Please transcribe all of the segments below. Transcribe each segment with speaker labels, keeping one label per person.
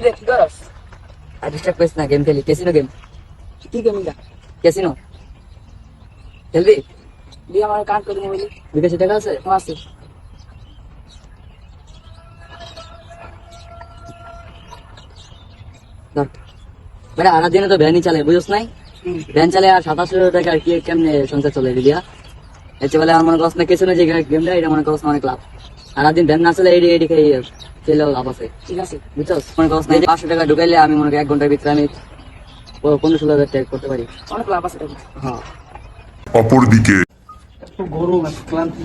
Speaker 1: কি কি করস
Speaker 2: আর ডিস্টার্ব করিস না গেম খেলি ক্যাসিনো গেম
Speaker 1: কি গেমিং দা
Speaker 2: ক্যাসিনো খেলবি
Speaker 1: দিয়ে আমার কান করে নিয়ে বলি
Speaker 2: বিকাশে টাকা আছে
Speaker 1: আছে
Speaker 2: মানে আনা দিনে তো ভ্যানই চালে বুঝছ নাই ভ্যান চালে আর সাতাশশো টাকা কি কেমনে সংসার চলে দিলিয়া এতে বলে আমার মনে করছ না কিছু না যে গেমটা এটা মনে করছ না অনেক লাভ সারা দিন ভ্যান না চলে এডি এডি লাভ আছে
Speaker 1: ঠিক আছে?
Speaker 2: বুঝছস? মনে করছ না পাঁচশো টাকা ঢুকাইলে আমি মনে করি এক ঘণ্টার ভিতরে আমি পনেরো ষোলো হাজার টাকা করতে পারি।
Speaker 1: অনেক লাভ আছে
Speaker 2: হ্যাঁ।
Speaker 3: অপরদিকে।
Speaker 4: গরম ক্লান্তি।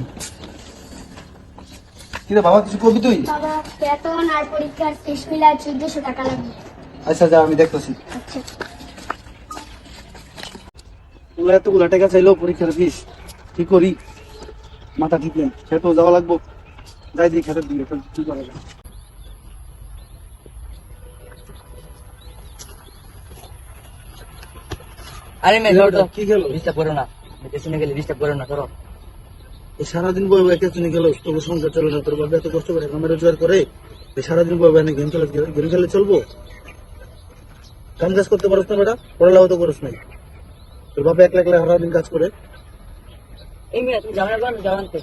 Speaker 4: কিরে বাবা কিছু করবি তুই?
Speaker 5: বাবা বেতন আর পরীক্ষার ফিস টাকা লাগবে
Speaker 4: আচ্ছা যা আমি দেখতেছি।
Speaker 5: আচ্ছা।
Speaker 4: ওগুলো এতগুলো টাকা চাইলো পরীক্ষার ফিস কি করি? মাথা ঠিক নেই। খেতেও যাওয়া লাগবো। যাই খেতে দিলে কি করা যায়?
Speaker 2: আরে ধর
Speaker 4: কি গেল
Speaker 2: ডিস্টার্ব করো না। গেলে ডিস্টার্ব করো না ধরো।
Speaker 4: সারাদিন বই বই চলে গেল তোর সংসার চলে না তোর বাবা এত কষ্ট করে আমার রোজগার করে। সারাদিন বই বই গেম খেলে গেম খেলে চলবো? কাম কাজ করতে পারছ না বেটা পড়ালেখা তো করছ নাই। তোর বাবা একলা একলা সারাদিন কাজ করে।
Speaker 1: এই মেয়ে তুমি করো জামানতে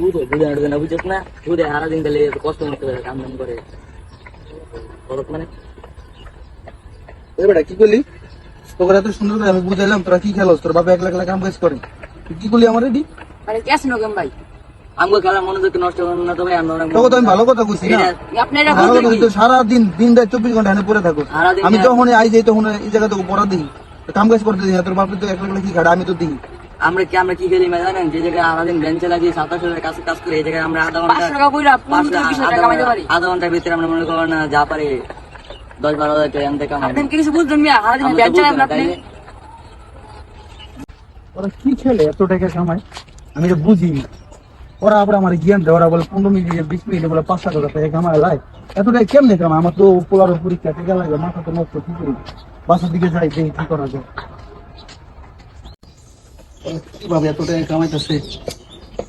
Speaker 2: তুই তো বুঝে আনবে না বুঝছিস না তুই দে সারা দিন গেলে কষ্ট করতে পারে কাম দাম করে খরচ মানে
Speaker 4: এ বেটা কি করলি তোকে এত সুন্দর করে আমি বুঝাইলাম তোরা কি খেলোস তোর বাবা একলা একলা কাম কাজ করে তুই কি করলি আমার এটি
Speaker 1: আরে ক্যাসিনো গেম ভাই
Speaker 2: আমগো খেলার মনোযোগ নষ্ট করুন না তো ভাই আমরা
Speaker 4: তোকে তো আমি ভালো কথা কইছি না
Speaker 1: আপনি এটা বুঝলেন
Speaker 4: তো সারাদিন দিন রাত চব্বিশ ঘণ্টা এনে পড়ে থাকো আমি যখন আই যাই তখন এই জায়গা থেকে পড়া দিই কাম কাজ করতে দিই তোর বাপরে তো একলা একলা কি খাড়া আমি তো দিই
Speaker 2: আমরা কি আমরা কি খেলি জানেন? যে জায়গায় বেঞ্চে লাগি সাতাশ হাজার কাছে কাজ করে এই জায়গায় আমরা আধা
Speaker 1: ঘণ্টা
Speaker 2: আধা
Speaker 1: টাকা কামাইতে
Speaker 2: ঘন্টা-
Speaker 1: পারি।
Speaker 2: আধা ঘণ্টার ভিতরে আমরা মনে করেন যা পারি দশ বারো হাজার টাকা এনতে কামাই।
Speaker 1: আপনি কিছু বুঝলেন মিয়া আপনি?
Speaker 4: ওরা কি খেলে এত টাকা কামায়? আমি তো বুঝি। ওরা আবার আমার জ্ঞান দেয় ওরা বলে পনেরো মিনিট বিশ মিনিট বলে পাঁচ সাত হাজার টাকা কামায় লাই। এত টাকা কেমনে কামায়? আমার তো পোলার পরীক্ষা টিকা লাগে মাথা তো নষ্ট কি করি? বাসার দিকে যাই দেখি কি করা যায়। কীভাবে এত টাকা কামাইতেছে?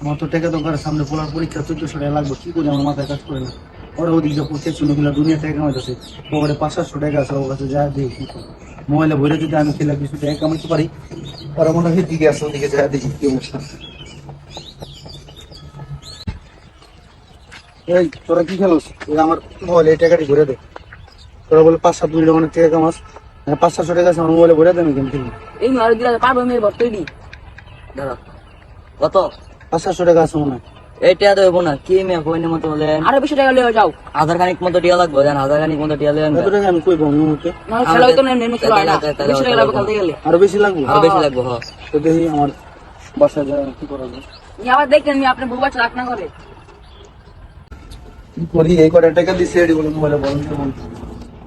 Speaker 4: আমার তো টাকা দোকানের সামনে পোলার পরীক্ষা চোদ্দশো টাকা লাগবে কি করে আমার মাথায় কাজ করে না? ওরা ওদিক যে পড়ছে শুনে দুনিয়া টাকা কামাইতেছে। ওখানে পাঁচ সাতশো টাকা আছে ওর কাছে যা দেখি কি মোবাইলে ভরে যদি আমি খেলে কিছু টাকা কামাইতে পারি ওরা মনে হয় দিকে আছে ওদিকে যা দেখি কি এই তোরা কি খেলোস? আমার মোবাইলে এই টাকাটি ভরে দে। তোরা বলে পাঁচ সাত মিনিট অনেক টাকা কামাস। হ্যাঁ, পাঁচ সাতশো টাকা আছে আমার মোবাইলে ভরে দে আমি গেম খেলি
Speaker 1: এই মেয়ে আরও দিলে পারব মেয়ের ভর্তি দি
Speaker 2: ধরো কত
Speaker 4: পাঁচ সাতশো টাকা আছে মনে হয়
Speaker 2: এইটা দেবো না কি মেয়ে কইনের মতো বলে
Speaker 1: আরও বেশি টাকা লিয়ে যাও
Speaker 2: আধার খানিক মতো টিয়া লাগবে জান আধার খানিক মতো টিয়া লেন
Speaker 4: এত টাকা আমি কই পাবো মুহূর্তে
Speaker 1: না খেলা হইতো না এমনি খেলা হয় না বেশি টাকা লাগবে খেলতে গেলে
Speaker 4: আরও বেশি লাগবে
Speaker 2: আরও বেশি লাগবে হ্যাঁ
Speaker 4: তো দেখি আমার বাসায় যা কি করা যায়
Speaker 1: আবার দেখলেন মেয়ে আপনি বাচ্চা রাখ না করে
Speaker 4: কি করি এই কটা টাকা দিচ্ছে এটি বলে মোবাইলে বলেন তো বলতো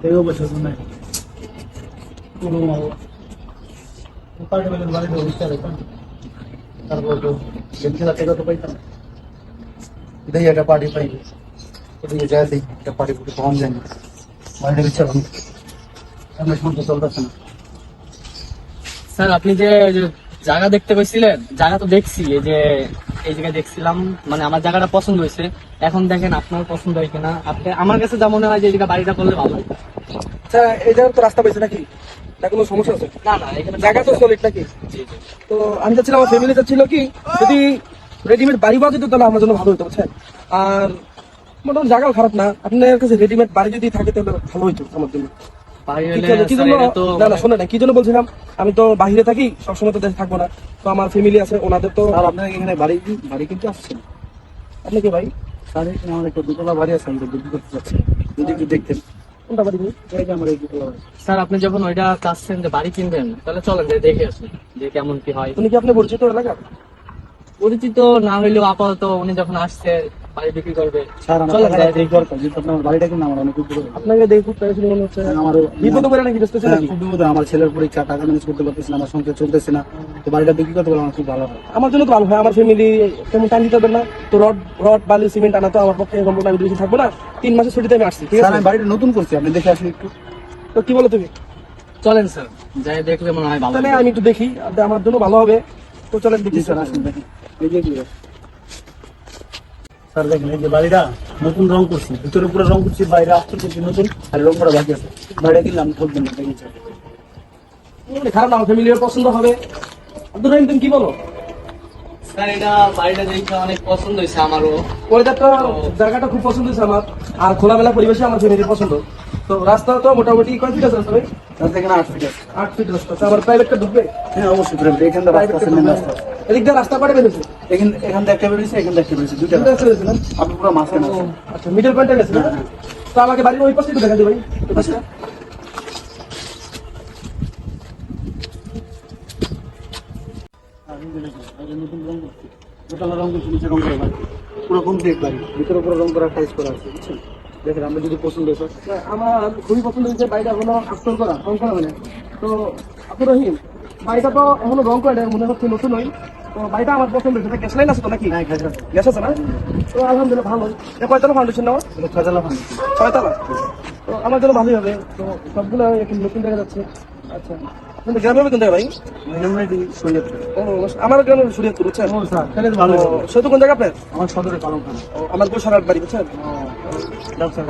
Speaker 4: এই অবস্থা তো নাই কোনো উপায় বলে বাড়িতে অবস্থা রেখা তারপর তো তো পাইতাম ভাঙ আমি শুনতে চলতেছে না।
Speaker 6: স্যার আপনি যে জায়গা দেখতে পেয়েছিলেন জায়গা তো দেখছি এই যে এই জায়গায় দেখছিলাম মানে আমার জায়গাটা পছন্দ হয়েছে। এখন দেখেন আপনার পছন্দ হয় কিনা। আপনি আমার কাছে যা মনে হয় যে এই জায়গা বাড়িটা করলে ভালো হয়।
Speaker 4: আচ্ছা এই জায়গা তো রাস্তা পাইছে নাকি? না কোনো সমস্যা আছে?
Speaker 6: না না এখানে
Speaker 4: জায়গা তো সলিড নাকি?
Speaker 6: জি, জি।
Speaker 4: তো আমি চাচ্ছিলাম আমার ফ্যামিলি চাচ্ছিল কি যদি রেডিমেড বাড়ি পাওয়া যেত তাহলে আমার জন্য ভালো হতো বুঝছেন? আর মোটামুটি জায়গাও খারাপ না আপনার কাছে রেডিমেড বাড়ি যদি থাকে তাহলে ভালো হতো আমার জন্য। কি জন্য- কি জন্য?
Speaker 6: এটা তো
Speaker 4: না না শোনে না কি জন্য বলছিলাম আমি তো বাইরে থাকি সবসময় তো দেশে থাকব না। তো আমার ফ্যামিলি আছে ওনাদের তো আর আপনার এখানে বাড়ি বাড়ি কিন্তু আসছেন আপনি কি ভাই? স্যার এখানে আমার একটা দুতলা বাড়ি আছে আমি তো বিক্রি করতে চাচ্ছি। যদি একটু দেখতেন। কোনটা বাড়ি এই যে আমার এই
Speaker 6: স্যার আপনি যখন ওইটা চাচ্ছেন যে বাড়ি কিনবেন তাহলে চলেন যে দেখে আসুন যে কেমন কি হয়।
Speaker 4: উনি কি আপনি পরিচিত এলাকা
Speaker 6: পরিচিত না হইলেও আপাতত উনি যখন আসছে বাড়ি বিক্রি করবে।
Speaker 4: আপনাকে দেখে খুব মনে হচ্ছে। আমার বিপদ করে নাকি ব্যস্ত ছিলেন খুব বিপদ আমার ছেলের পরীক্ষা টাকা ম্যানেজ করতে পারতেছি না আমার সংসার চলতেছে না। তো বাড়িটা বিক্রি করতে পারলে আমার খুব ভালো হয়। আমার জন্য তো ভালো হয়। আমার ফ্যামিলি তেমন টাইম দিতে পারবে না। তো রড রড বালি সিমেন্ট আনা তো আমার পক্ষে সম্পূর্ণ আমি দুই থাকব না। তিন মাসের ছুটিতে আমি আসছি ঠিক আছে? আমি বাড়িটা নতুন করছি। আপনি দেখে আসুন একটু। তো কি বলো তুমি?
Speaker 6: চলেন স্যার। যাই দেখলে মনে হয় ভালো হবে।
Speaker 4: আমি একটু দেখি। আমার জন্য ভালো হবে। তো চলেন দেখি। স্যার আসুন দেখি। এই যে স্যার দেখেন এই যে বাড়িটা
Speaker 7: নতুন রং করছি ভিতরে পুরো রং করছি বাইরে আস্তর করছি নতুন আর রং করা বাকি আছে। বাইরে কিনলে আমি ঠকবেন না দেখেছি খারাপ না আমার ফ্যামিলির পছন্দ হবে। আব্দুর রহিম তুমি কি বলো?
Speaker 6: স্যার এটা বাড়িটা দেখে অনেক পছন্দ হয়েছে আমারও।
Speaker 7: ওয়েদারটা জায়গাটা খুব পছন্দ হয়েছে আমার আর খোলামেলা পরিবেশে আমার ফ্যামিলির পছন্দ। তো রাস্তা তো মোটামুটি কয় ফিট আছে রাস্তা ভাই? রাস্তা এখানে আট ফিট আছে। আট ফিট রাস্তা। আবার প্রাইভেটটা ঢুকবে? হ্যাঁ অবশ্যই প্রাইভেট এখান থেকে রাস্তা আছে রাস্তা এদিক দিয়ে রাস্তা পাড়ে বেরিয়েছে এখান এখান থেকে একটা বেরিয়েছে এখান থেকে একটা বেরিয়েছে দুইটা রাস্তা বেরিয়েছে না? আপনি পুরো মাঝখানে আছেন আচ্ছা মিডল পয়েন্টে গেছে না? তো আমাকে বাড়ির ওই পাশে একটু দেখা ভাই ওই পাশটা নতুন রং করছি। দোতলা রং করছি নিচে রং করা বাকি পুরো কমপ্লিট বাড়ি। ভিতরে পুরো রং করা টাইস করা আছে বুঝছেন? দেখেন আমরা যদি পছন্দ হয়েছে আমার খুবই পছন্দ হয়েছে বাড়িটা এখনও আস্তর করা রং করা মানে। তো আব্দুর রহিম বাড়িটা তো এখনও রং করা মনে হচ্ছে নতুন নই তো বাড়িটা আমার পছন্দ হয়েছে গ্যাস লাইন আছে তো নাকি? গ্যাস আছে। না? তো আলহামদুলিল্লাহ ভালো এটা কয়তলা ফাউন্ডেশন নেওয়া? ছয়তলা ছয়তলা? তো আমার জন্য ভালোই হবে। তো সবগুলো এখন নতুন দেখা যাচ্ছে। আচ্ছা। গ্রামে হবে ভাই? আমার গ্রামে শরীয়তপুর বুঝছেন? ভালো সেতু কোন জায়গা আপনার? আমার সদরে পালংখানা আমার গোসারাট বাড়ি বুঝছেন?
Speaker 6: আচ্ছা।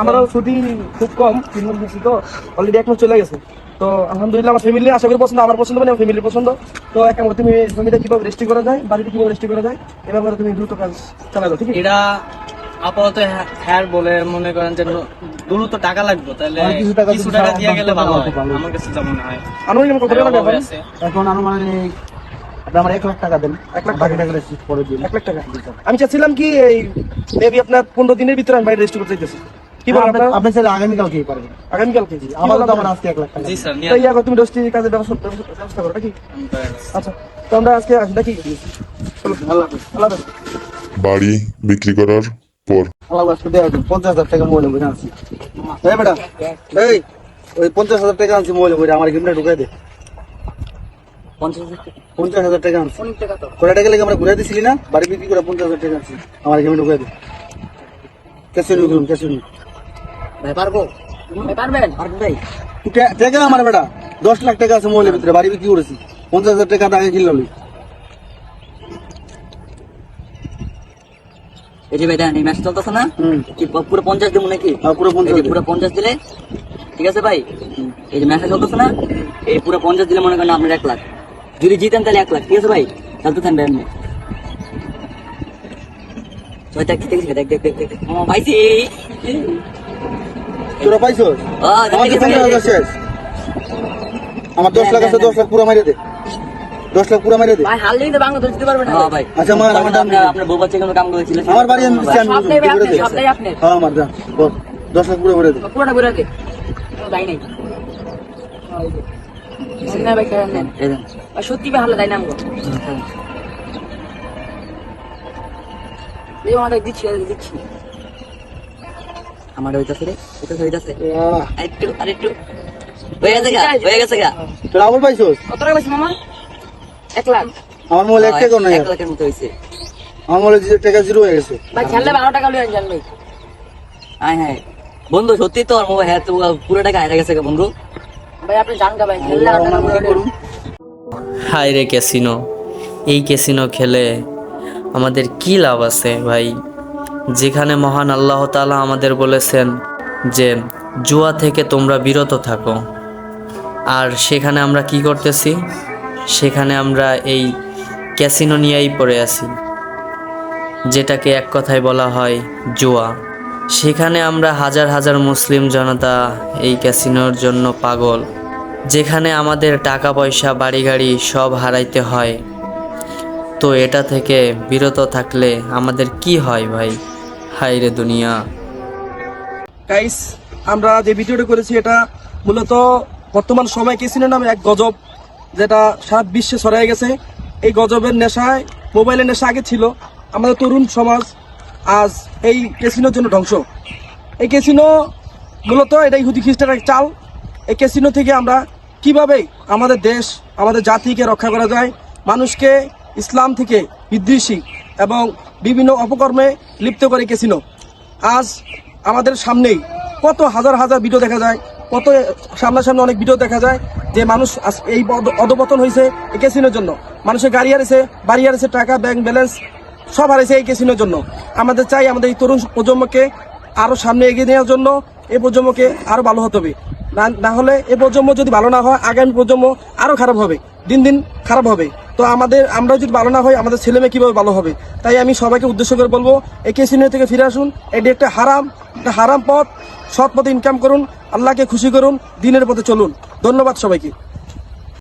Speaker 7: আমারও ছুটি খুব কম তিন মাস বেশি তো। অলরেডি এক মাস চলে গেছে। তো আলহামদুলিল্লাহ আমার ফ্যামিলি আশা করি পছন্দ আমার পছন্দ মানে আমার ফ্যামিলির পছন্দ। তো এক আমার তুমি জমিটা কীভাবে রেস্টি করা যায় বাড়িতে কীভাবে রেস্টি করা যায় এ ব্যাপারে তুমি দ্রুত কাজ চালা দাও ঠিক আছে?
Speaker 6: এটা আপাতত হ্যাঁ- হ্যাঁ বলে মনে করেন যে দ্রুত টাকা লাগবে তাহলে
Speaker 7: কিছু টাকা
Speaker 6: কিছু টাকা দিয়ে গেলে ভালো হয় আমার কাছে যেমন হয়।
Speaker 7: আনুমানিক কত টাকা লাগবে এখন? আনুমানিক আমার এক লাখ টাকা দেন। এক লাখ টাকা। করে দিন। এক লাখ টাকা। আমি চাচ্ছিলাম কি এই মেবি আপনার পনেরো দিনের ভিতরে আমি বাইরে রেস্ট করতে চাইতেছি। কি বলেন আপনার?
Speaker 4: আপনি চাইলে আগামীকালকে পারবেন
Speaker 7: আগামীকালকে জি
Speaker 4: আমার তো আজকে এক লাখ টাকা।
Speaker 6: জি স্যার নিয়ে
Speaker 7: তো তুমি রোস্টি কাজের ব্যবস্থা ব্যবস্থা করো নাকি? আচ্ছা তো আমরা আজকে আসি নাকি? চলো আল্লাহ হাফেজ আল্লাহ
Speaker 3: বাড়ি বিক্রি করার পর।
Speaker 4: আল্লাহ আজকে দেওয়া পঞ্চাশ হাজার টাকা মোবাইল আনছি। এই বেটা এই ওই পঞ্চাশ হাজার টাকা আনছি মোবাইল আমার গেমটা ঢুকাই দে।
Speaker 2: পঞ্চাশ হাজার টাকা।
Speaker 4: পঞ্চাশ হাজার টাকা আনছি।
Speaker 1: অনেক টাকা
Speaker 4: লেগে আমরা ঘুরে দিছিলি না? বাড়ি বিক্রি করে পঞ্চাশ হাজার টাকা আনছি। আমার গেমে ঢুকাই দে। ক্যাশে করুন ক্যাশে নিউ
Speaker 2: ভাই পারব
Speaker 1: ভাই পারবেন
Speaker 2: ভাই
Speaker 4: টাকা আমার বেটা? দশ লাখ টাকা আছে মোবাইলের ভিতরে বাড়ি বিক্রি করেছি। পঞ্চাশ হাজার টাকা টাকা কিনলাম
Speaker 2: এই যে ভাই দেন এই ম্যাচ চলতেছে না? কি পুরো পঞ্চাশ দেবো নাকি?
Speaker 4: হ্যাঁ, পুরো পঞ্চাশ।
Speaker 2: পুরো পঞ্চাশ দিলে? ঠিক আছে ভাই? এই যে ম্যাচটা চলতেছে না? এই পুরো পঞ্চাশ দিলে মনে করেন আপনার এক লাখ। যদি জিতেন তাহলে এক লাখ ঠিক আছে ভাই? তাহলে তো থাকবে ওই দেখ দেখ দেখ দেখ পাইছি
Speaker 4: তোরা পাইছো আমার তো পঞ্চাশ হাজার শেষ। আমার দশ লাখ আছে দশ লাখ পুরো মারিয়ে দে। দশ লাখ পুরো মারিয়ে দে।
Speaker 1: ভাই বাংলাদেশ দিতে না।
Speaker 2: হ্যাঁ ভাই।
Speaker 4: আচ্ছা, মার, আমার দাম
Speaker 2: আপনার আপনার বউ বাচ্চা কোনো কাম করেছিল?
Speaker 4: আমার বাড়ি আমি দিচ্ছি, আমি
Speaker 1: সবটাই।
Speaker 4: হ্যাঁ আমার দাম। বল দশ লাখ পুরো করে দে।
Speaker 1: পুরোটা নাই। সত্যি হারলে তাই নাম দিচ্ছি দিচ্ছি।
Speaker 2: আমার হইতাছে রে হইতাছে হইতাছে। আরেকটু আরেকটু। হয়ে গেছে গা হয়ে গেছে গা।
Speaker 4: তোর আবার পাইছোস?
Speaker 1: কত টাকা পাইছি মামা? এক লাখ।
Speaker 4: আমার মোবাইল এক টাকাও নাই
Speaker 2: এক লাখের মতো হয়েছে
Speaker 4: আমার মোবাইল টাকা জিরো হয়ে গেছে।
Speaker 1: ভাই খেললে বারো টাকা লিয়ে যান ভাই।
Speaker 2: হ্যাঁ হ্যাঁ। বন্ধু সত্যি তো আর মোবাইল হ্যাঁ তো পুরো টাকা হারা গেছে গা বন্ধু।
Speaker 1: ভাই আপনি জান গা ভাই খেললে টাকা যান।
Speaker 8: হায় রে ক্যাসিনো। এই ক্যাসিনো খেলে আমাদের কি লাভ আছে ভাই? যেখানে মহান আল্লাহ তাআলা আমাদের বলেছেন যে, জুয়া থেকে তোমরা বিরত থাকো। আর সেখানে আমরা কি করতেছি? সেখানে আমরা এই ক্যাসিনো নিয়েই পড়ে আছি, যেটাকে এক কথায় বলা হয় জুয়া। সেখানে আমরা হাজার হাজার মুসলিম জনতা এই ক্যাসিনোর জন্য পাগল, যেখানে আমাদের টাকা পয়সা বাড়ি গাড়ি সব হারাইতে হয়। তো এটা থেকে বিরত থাকলে আমাদের কি হয় ভাই? হাই রে দুনিয়া।
Speaker 7: গাইস আমরা যে ভিডিওটা করেছি, এটা মূলত বর্তমান সময় কেসিনো নামে এক গজব, যেটা সারা বিশ্বে ছড়াই গেছে। এই গজবের নেশায়, মোবাইলের নেশা আগে ছিল। আমাদের তরুণ সমাজ আজ এই কেসিনোর জন্য ধ্বংস। এই কেসিনো মূলত এটা ইহুদি এক চাল। এই কেসিনো থেকে আমরা কীভাবে আমাদের দেশ, আমাদের জাতিকে রক্ষা করা যায়, মানুষকে ইসলাম থেকে বিদ্বেষী এবং বিভিন্ন অপকর্মে লিপ্ত করে কেসিনো আজ আমাদের সামনেই কত হাজার হাজার ভিডিও দেখা যায়, কত সামনাসামনি অনেক ভিডিও দেখা যায় যে মানুষ এই অধ- অধপতন হয়েছে এই ক্যাসিনোর জন্য। মানুষের গাড়ি হারিয়েছে বাড়ি হারিয়েছে টাকা ব্যাংক ব্যালেন্স সব হারাইছে এই ক্যাসিনোর জন্য। আমাদের চাই আমাদের এই তরুণ প্রজন্মকে আরও সামনে এগিয়ে নেওয়ার জন্য এই প্রজন্মকে আরও ভালো হতে হবে। না হলে এই প্রজন্ম যদি ভালো না হয়, আগামী প্রজন্ম আরও খারাপ হবে, দিন দিন খারাপ হবে। তো আমাদের আমরা যদি ভালো না হয় আমাদের ছেলে মেয়ে কীভাবে ভালো হবে? তাই আমি সবাইকে উদ্দেশ্য করে বলব এই ক্যাসিনো থেকে ফিরে আসুন, এটি একটা হারাম একটা হারাম পথ। সৎ পথে ইনকাম করুন, আল্লাহকে খুশি করুন, দিনের পথে চলুন। ধন্যবাদ সবাইকে।